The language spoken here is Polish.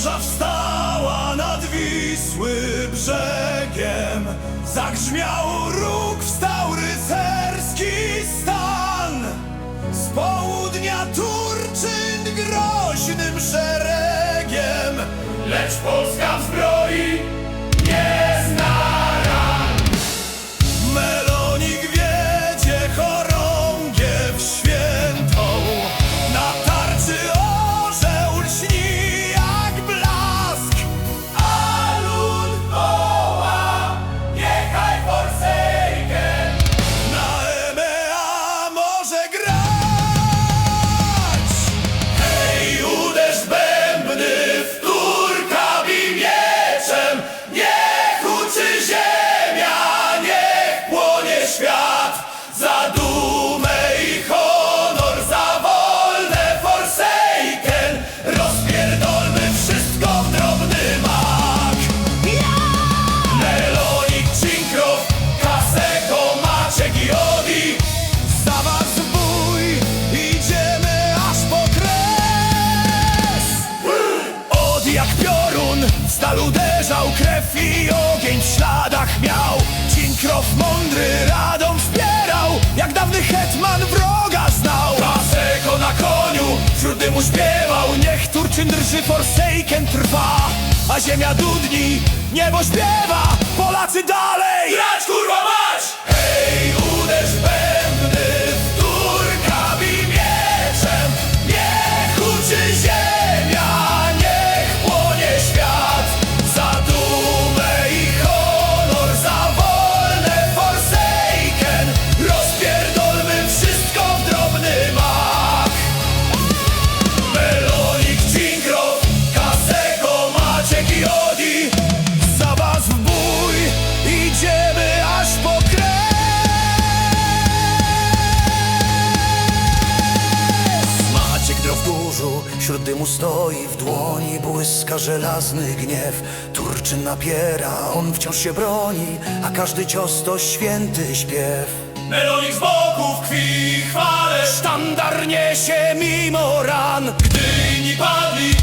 morza wstała nad Wisły brzegiem. Zagrzmiał róg, wstał rycerski stan. Z południa Turczyn groźnym szeregiem. Lecz Polska w Drży Forsaken trwa A ziemia dudni, niebo śpiewa Polacy dalej Grać kurwa mać! Hej, burzu, wśród dymu stoi W dłoni błyska żelazny gniew. Turczyn napiera, on wciąż się broni A każdy cios to święty śpiew. Melonik z boku w krwi i chwale. Sztandar niesie mimo ran. Gdy inni padli,